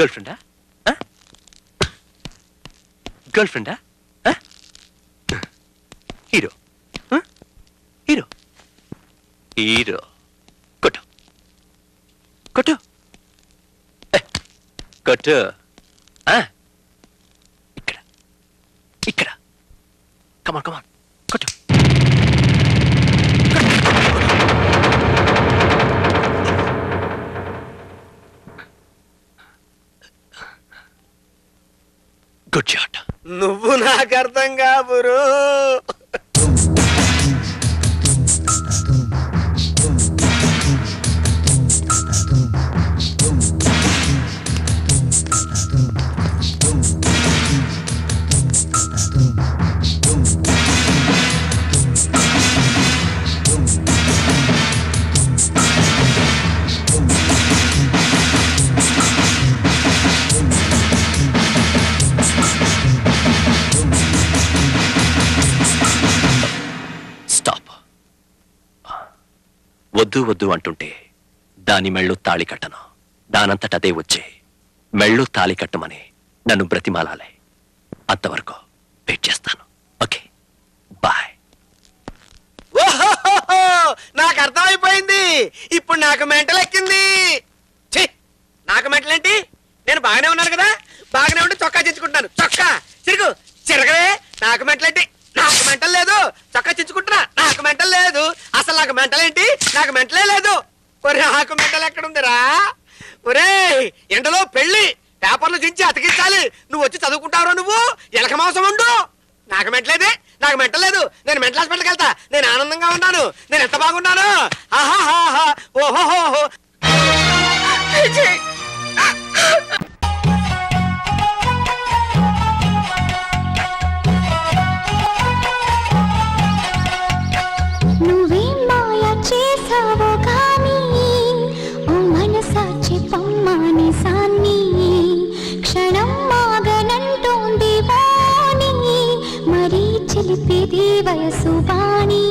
Girl ఫ్రెండా girl ఫ్రెండా hero. Hero. Hero. కొట్టు. కొట్టు. కొట్టు. కమాన్ కమాన్ కొట్టు గుడ్ షాట్ నువ్వు నాకు అర్థం కాబురు వద్దు వద్దు అంటుంటే దాని మెళ్ళు తాళి కట్టను? దానంతట అదే వచ్చే. మెళ్ళు తాళి కట్టమని నన్ను బ్రతిమాలాలే. అంతవరకు వెయిట్ చేస్తాను. ఓకే. బాయ్. నాకు అర్థమైపోయింది. ఇప్పుడు నాకు మెంటలు ఎక్కింది ఛీ! నాకు మెంటల్ ఏంటి నేను బాగానే ఉన్నాను కదా? బాగానే ఉండి చొక్కా తెచ్చుకుంటాను చొక్కా! చిరుగు చిరగలే నాకు మెంటల్ ఏంటి నాకు మెంటల్ లేదు చొక్కా చించుకుంటున్నా నాకు మెంటల్ లేదు అసలు నాకు మెంటల్ ఏంటి? నాకు మెంటలే లేదు. ఒరే నాకు మెంటల్ ఎక్కడుందిరా? ఒరే ఎండలో పెళ్ళి పేపర్లు దించి అతికించాలి. నువ్వు వచ్చి చదువుకుంటావురా నువ్వు? ఎలక మాంసం ఉండు నాకు మెంటలేదే నాకు మెంటలేదు నేను మెంటల్ హాస్పిటల్కి వెళ్తా. నేను ఆనందంగా ఉన్నాను. నేను ఎంత బాగున్నాను? ఆహాహాహా. ఓహోహోహో. చిలిపిది వయసు బాణీ.